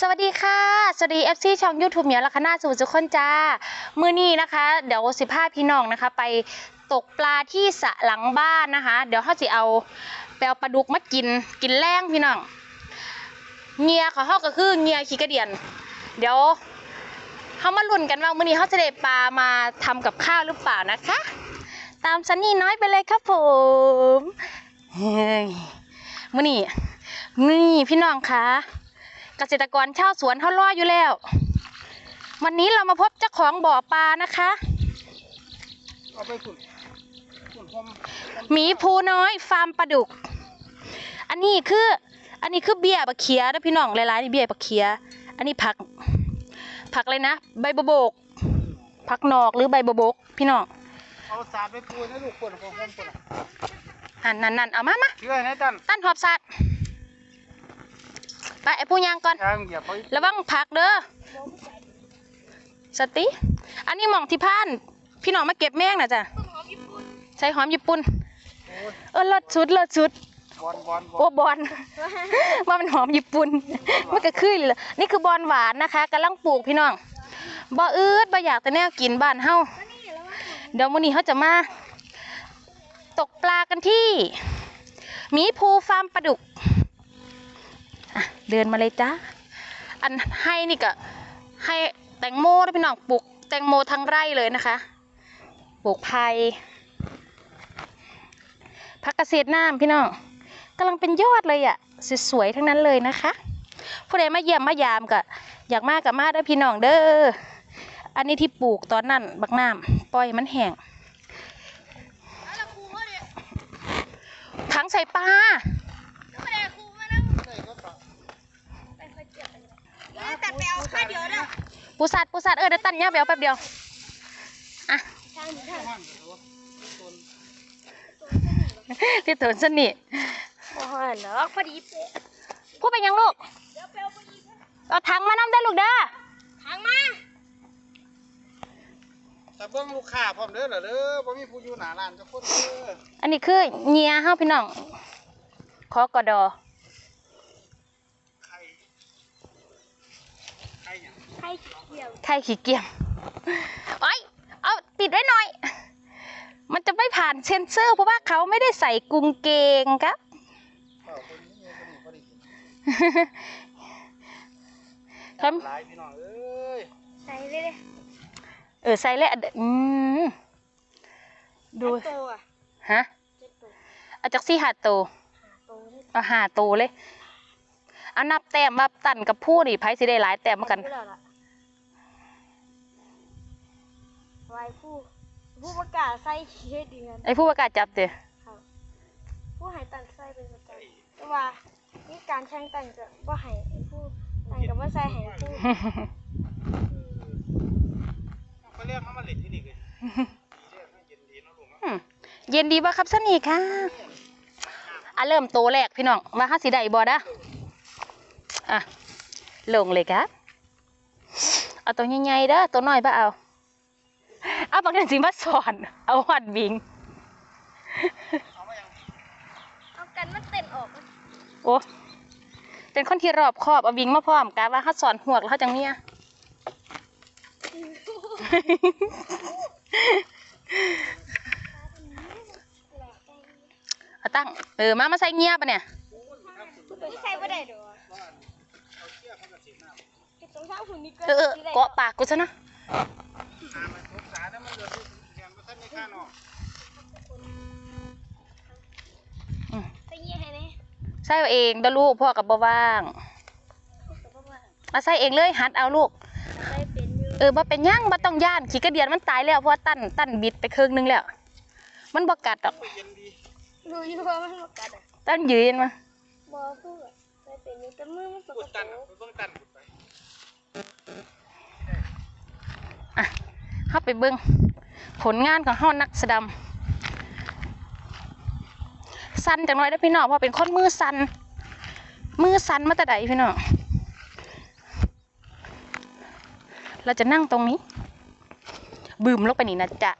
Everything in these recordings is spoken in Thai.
สวัสดีค่ะ สวัสดี FC ช่อง YouTube เหมียวลัคนาสู่ทุกคนจ้า มือนี้นะคะ เดี๋ยวสิพาพี่น้องนะคะ ไปตกปลาที่สระหลังบ้านนะคะ เดี๋ยวเขาสิเอาไปเอาปลาดุกมากินกินแรงพี่น้องเงียของเขาก็คือเงียขี้กระเดียน เดี๋ยวเขามาลุ้นกันว่ามือนี้เขาจะได้ปลามาทำกับข้าวหรือเปล่านะคะ ตามซันนี่น้อยไปเลยครับผมเฮ้ยมือนี้มื้อนี้พี่น้องคะ เกษตรกรชาวสวนเขารออยู่แล้ว วันนี้เรามาพบเจ้าของบ่อปลานะคะเอาไปขุนขุนหอมหมีภูน้อยฟาร์มปลาดุก อันนี้คือ อันนี้คือเบี้ยบะเขียนะพี่น้องหลายๆนี่เบี้ยบะเขีย อันนี้ผัก ผักเลยนะ ใบบบก ผักนอกหรือใบบบก พี่น้องเอาสาดไปปูนะลูกขุนหอมหอมขุนอันนั่นนั่นเอามามาเชื่อให้ตันตั้นหอบสัตว์ ไปไอ้ผู้ยางก่อน ยางเหยียบไประวังผักเด้อ สติ อันนี้หมองที่พาน พี่น้องมาเก็บแมงนะจ๊ะใช้หอมญี่ปุ่นโอ้ยเออเลิศสุดเลิศสุด บอลบอลบอโอ้ลบอล ว่ามันหอมญี่ปุ่น มันก็คือเลยนี่คือบอลหวานนะคะกำลังปลูกพี่น้องบ่อืดบ่อยากแต่แนวกินบ้านเฮาเดี๋ยวมื้อนี้เขาจะมาตกปลากันที่หมีภูฟาร์มปลาดุกอะ เดินมาเลยจ้าอันให้นี่ก็ให้แตงโมด้วยพี่น้องปลูกแตงโมทั้งไร่เลยนะคะปลูกไผ่พักเกษตรน้ำพี่น้องกำลังเป็นยอดเลยอะสวยๆทั้งนั้นเลยนะคะ ผู้ใดมาเยี่ยมมายามก็อยากมากกับมาได้พี่น้องเด้ออันนี้ที่ปลูกตอนนั้นบักน้ำปล่อยมันแห้งถังใส่ปลา ไปเอาค่าเดียวนะปูสัตว์ปูสัตว์เออเดี๋ยวตันเนี่ยไปเอาแป๊บเดียวอะห้างตัวต้นที่ถนนสนิทโอ้โหเนาะพอดีเป๊ะพูดไปยังลูกเอาถังมาน้ำได้ลูกเด้อทางมาแต่เบิ้งลูกค้าพร้อมเด้อเหรอเด้อบ่มีผู้อยู่หน้าร้านจะคนเด้ออันนี้คือเงียเฮาพี่น้องขอกอดอ ไข่ไข่หยังใครเกี่ยวไข่ขี้เกียจไอ้ยเอาปิดไว้หน่อย มันจะไม่ผ่านเซ็นเซอร์ เพราะว่าเขาไม่ได้ใส่กรุงเกงครับเปล่าคนนี้คนนี้บ่ได้กินเขาหลายพี่น้องเอ้ยใส่เลยเลยเออใส่แล้วอืมดูโตอะฮะเจ็ดโตเอาจากซี่หาโตวโตนี่เอาหาโตวเลยเอานับแต้มมาตันกับผู้ดิไพ่สิได้หลายแต้มเหมือนกัน แล้วล่ะ ไว้ผู้ผู้ประกาศใส่ขี้ให้เดือนไอ้ผู้ประกาศจับเตะครับผู้ใหายตันใส่เป็นประจำแต่ว่านี่การแข่งตันจะว่าให้ไอ้ผู้ตันกับว่าใส่ให้ผู้เขาเรียกเขามาเล่นที่นี่เลยดีเด้อเย็นดีเนาะลูกเนาะอืมเย็นดีบ่ครับสนีค่ะอะเริ่มโตแรกพี่น้องว่าห้าสีใดบ่นะอะลงเลยครับเอาตัวใหญ่ๆเด้อตัวน้อยบ่เอา เอาบางทีสิมาสอน เอาหัดบิงเอามายังเอากันมันเต้นออกโอ้เป็นคนที่รอบคอบเอาบิงมาพร้อมกะว่าเขาสอนหวกแล้วเขาจังเนี้ยเอาตั้งเออมามาใส่เงียบปะเนี่ยไม่ใส่บ่ได้ดอกเก็บตรงเท้าหุ่นนี่ก็เออเออเกาะปากกูซะนะน้ำมันทุกสาถ้ามันเหลือที่เรียนบ่ทันได้ค่าเนาะ ใส่เงี้ยให้แน่ใส่เอาเองเด้อลูกพ่อกับบ่ว่างแต่ว่าว่ามาใส่เองเลยหัดเอาลูก ใส่เป็นอยู่เออบ่เป็นหยังบ่ต้องย่านขี้กระเดียนมันตายแล้วเพราะว่าตั้นตั้นบิดไปครึ่งนึงแล้ว มันบ่กัดดอกเย็นดีรู้อยู่ว่ามันบ่กัดอะตั้นยืนมาบ่พูดอะใส่เป็นอยู่แต่มือมันสกพูดปรตันกไปเบิ่งตันพูดไปอะ เฮาไปเบิ่งผลงานของเฮานักแสดงสั่นจังน้อยเด้พี่น้องเพราะเป็นคนมือสั่นมือสั่นมาแต่ใดพี่น้องเราจะนั่งตรงนี้บึมลงไปนี่นะจ๊ะ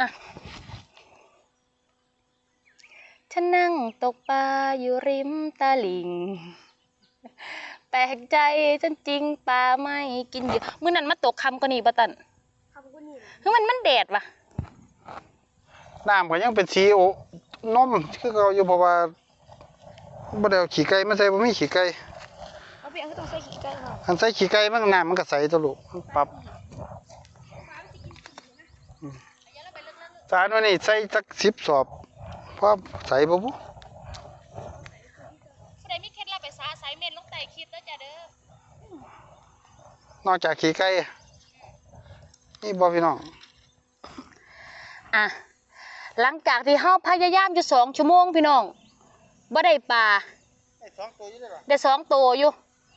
อะฉันนั่งตกปลาอยู่ริมตลิ่ง แปลกใจจนจริงปลาไม่กินอยู่มื้อนั้นมาตกคำก็นี่บ่ตันคำกูนี่แหละคือมันมันแดดว่ะน้ำก็ยังเป็นสีโอนมคือเขาอยู่เพราะว่าบ่ได้เอาขี้ไก่มาใส่บ่มีขี้ไก่เอาไปเอาต้องใส่ขี้ไก่หน่อยอันใส่ขี้ไก่มันน้ำมันก็ใสตัวลูกมันปรับจานวันนี้ใส่จักสิบสอบพอใส่บ่บุ ผู้ใดมีเคล็ดลับไปซา ไซเมนลงใต้คลิปเด้อจ้ะเด้อนอกจากขี้ไก่นี่บ่พี่น้องอะหลังจากที่เฮาพยายามอยู่สองชั่วโมงพี่น้องบ่ได้ปลาไอ้สองตัวอยู่ได้หรอได้สองตัวอยู่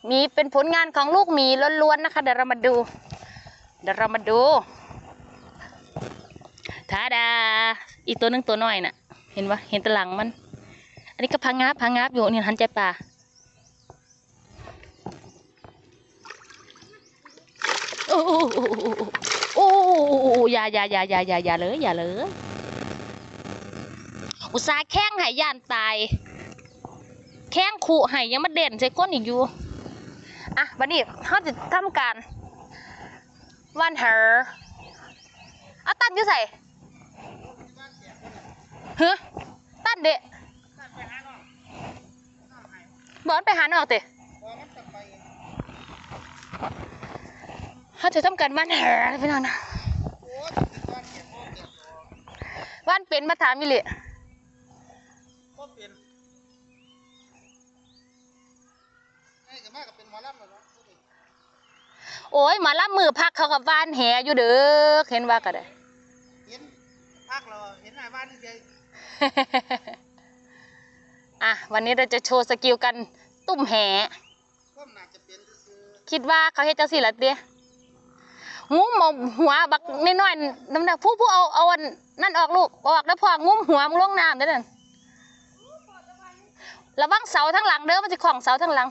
มีเป็นผลงานของลูกหมีล้วนๆนะคะเดี๋ยวเรามาดูเดี๋ยวเรามาดูทาดา อีกตัวหนึงตัวน้อยน่ะ เห็นปะเห็นแตะหลังมัน อันนี้ก็พังงาบพังงาบอยู่นี่หันใจปลา โอ้โอ้โอ้โอ้โอ้โอ้อย่าอย่าอย่าอย่าอย่าอย่าเลยอย่าเลยอุตสาแข้งหายย่านตาย แข้งขู่ห้ยังมาเด่นใส่ก้นอีกอยู่อะวันนี้เขาจะทำการวันเหอเอาตันอยู่ใส่เฮ้ตันเดะบอลไปหาหนออกเตะ เขาจะทำการวันเหอพี่น้องนะวันเป็นมาถามมิลิก็เป็นไอ้ก็มาก็เป็นหมอลำแล้วเนาะโอ้ยหมาละมือพักเขากับบ้านแหอยู่เด้อเห็นว่าก็ได้เห็นพักเราเห็นหน้าบ้านนี่เดียวอะวันนี้เราจะโชว์สกิลกันตุ่มแหก็น่าจะเป็นคือคิดว่าเขาเฮ็ดจังซี่ล่ะเด้ งุ้มเอาหัวบักน้อยๆน้ำหนักผู้ผู้เอาเอาอันนั่นออกลูกออกแล้วพองุ้มหัวมึงลงน้ำเด้อนั่นระวังเสาทั้งหลังเด้อมันสิของเสาทั้งหลัง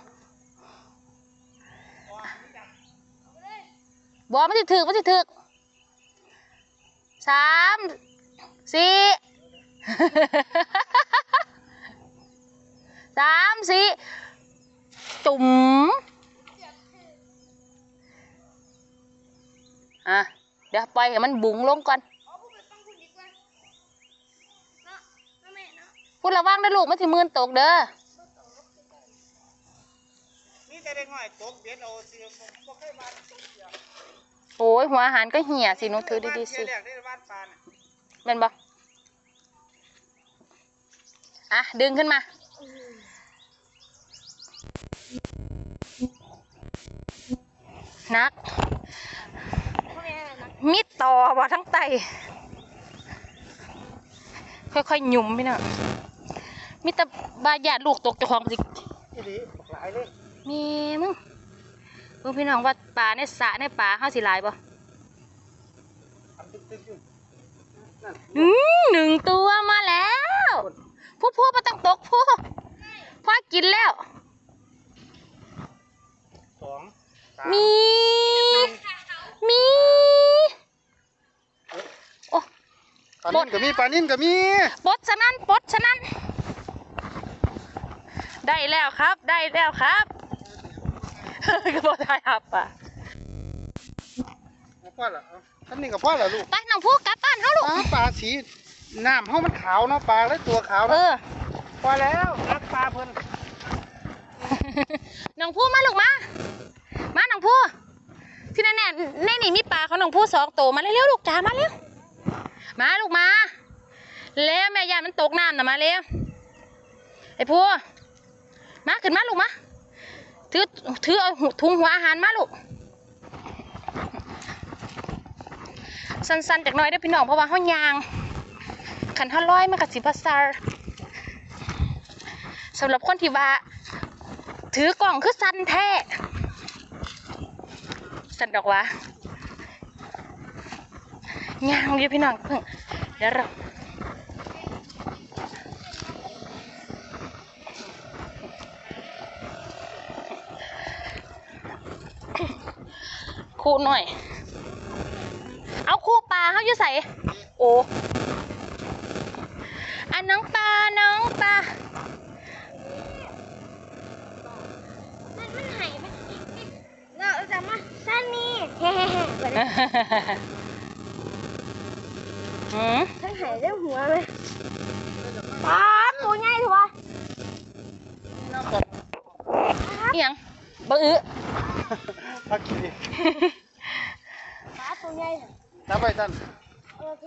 บ่มันสิถึกมันสิถึกสามสี่สามสี่จุ๋ม อะเดี๋ยวปล่อยให้มันบุ๋งลงก่อนเอาพวกไปตั้งคุณดีกว่าเนาะเนาะแม่เนาะพูดระวังนะลูกมันสิมืนตกเด้อนี่แต่เด็กน้อยตกเบ็ดเอาสิบ่เคยมาตกเดียวโอ้ยหัวอาหารก็เหี่ยสิหนูถือดีๆสิเที่ยวแรกได้บ้านปลาน่ะแม่นบ่อะ ดึงขึ้นมา นักพ่อแม่นะมิด ต่อบ่ทั้งไต ค่อยๆหยุ่มพี่น้องมิตรบาหยาดลูกตกเจ้าของสิอีหลีบักหลายเลยมีมึงเบิ่งพี่น้องว่าปลาในสระในป่าเฮาสิหลายบ่ทำตึกๆอยู่นั่นอืมหนึ่งตัวมาแล้วผู้ผู้มาต้องตกผู้พ่อกินแล้วสองสามมีมี โอ้ ปลานิ่มก็มีปลานิ่มก็มีปลดฉะนั้นปลดฉะนั้น ได้แล้วครับ ได้แล้วครับก็บอกได้ครับป่ะเอาพ่อละเอาทำนี่กับพ่อละลูกไปน้องผู้กลับบ้านเฮาลูกปลาปลาสีน้ำเฮามันขาวเนาะปลาเลยตัวขาวเอเนาะอพอแล้วรักปลาเพิ่นน้องผู้มาลูกมา มาน้องผู้ที่แน่ๆในนี่มีปลาของน้องผู้สองตัวมาเร็วๆลูกจ๋ามาเร็ว มาลูกมาเร็วแม่ยายมันตกน้ำนะมาเร็วไอ้ผู้มาขึ้นมาลูกมาถือถือเอาถุงหัวอาหารมาลูกสั้นๆจากน้อยได้พี่น้องเพราะว่าเขายางขันห้าร้อยมันกับสิบาซาร์สำหรับคนที่ว่าถือกล่องคือสั้นแท้สั้นดอกวะ ย่างอยู่พี่น้องเพิ่งเดี๋ยวเราคู่หน่อย เอาคู่ปลาเขาอยู่ใส่โอ้อันน้องปลา น้องปลามันหายมันน่าจะมาสั้นนี่เฮ้เฮ้เฮ้ หืมทั้งหายเรื่องหัวเลยปลาตัวใหญ่ถูกปะอิหยังบ่อื้อพักกินดิปลาตัวใหญ่เหรอจับไปท่านโอเค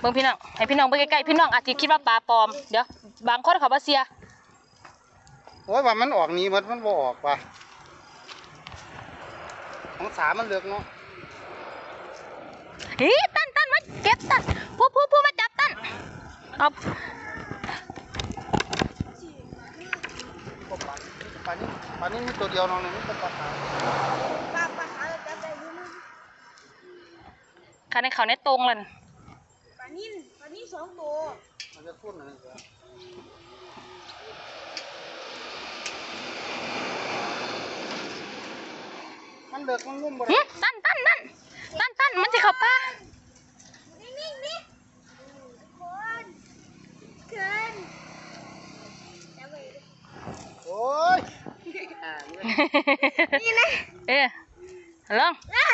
เบิ่งพี่น้องให้พี่น้องเบิ่งใกล้ๆพี่น้องอาจสิคิดว่าปลาปลอมเดี๋ยวบางคนเขาบ่เสียโอ้ยว่ามันออกหนี้มันมันบ่ออกว่ะของสามมันเลือกเนาะ เฮ้ยตั้นตั้นมาเก็บตั้นผู้ผู้ผู้มาจับตั้นเอาปลาปลานี้ปลานี้มีตัวเดียวน้องนึงมันเป็นปลาขาวปลาปลาขาวจับได้อยูนึงคันในเขาในตรงเลยปลานิ่นปลานิ่นสองตัวมันจะพุ่นอะไรเงี้ยมันเลือกมันงุ่มบ่หึได้ตั้นตั้นตั้นตั้นตั้นมัน จะเข้าป่านิ่งนิ่งนี่คนเกินจับไปดิโอ้ยอ่าเว้ยนี่นะ เอ๊ะลองอะ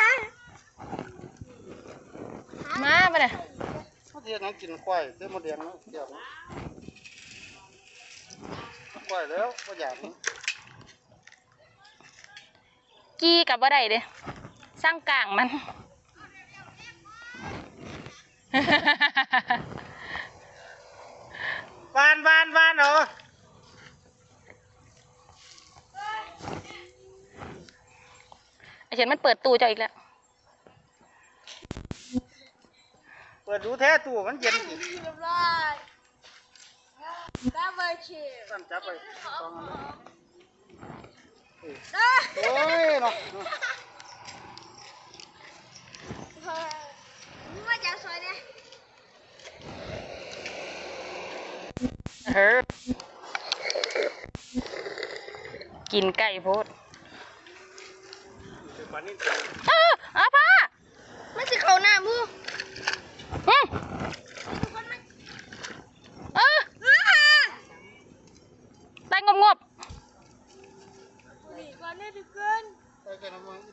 มาไปเลยเขาเทียนนั้นกินควายเต้มดแดงเนาะเดี๋ยวนะควายแล้วก็อยากนะกี้กับบ่ได้เด้สร้างกลางมัน วานวานวานเหรอไอเฉินมันเปิดตู้เจ้าอีกแล้ว เปิดดูแท้ตู้มันเย็นสิเรียบร้อยดับเบิลชิลสั่นจับไปสองอันเลยอะโอ้ยเนาะ มึงมาจากซอยเนี่ยเฮ้อกินไก่โพดเออเอาผ้ามันสิเข้าหน้ามู อืมเออได้งบงบ นี่ก่อนเนี่ยทุกคน ไปกันนะมึง เ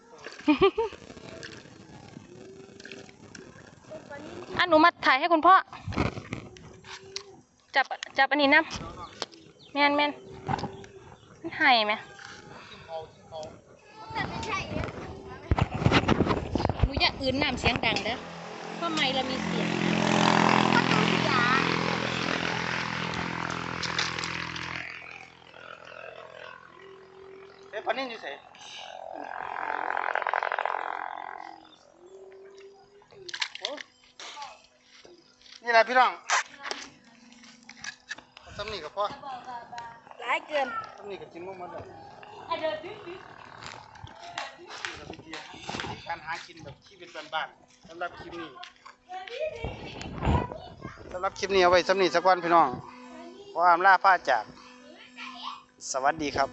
ป็นปลานิ่ม อันหนูมาถ่ายให้ คุณพ่อ จับจับอันนี้นะแม่นแม่นมันให้ไหมแต่ไม่ใช่เนี่ยหนูอย่าอื่นน้ำเสียงดังเด้อเพราะไม่เรามีเสียงก็ต้องยาเฮ้ยปลานิ่มอยู่ไหนโอ้ นี่แหละพี่น้องเอาซ้ำนี่กับพ่อหลายเกินซ้ำนี่กับจิ้มลงมาเลยการหากินแบบที่เป็นบ้านๆสำหรับคลิปนี้สำหรับคลิปนี้เอาไว้ซ้ำนี่สักวันพี่น้องขออามล่าผ้าจาก สวัสดีครับ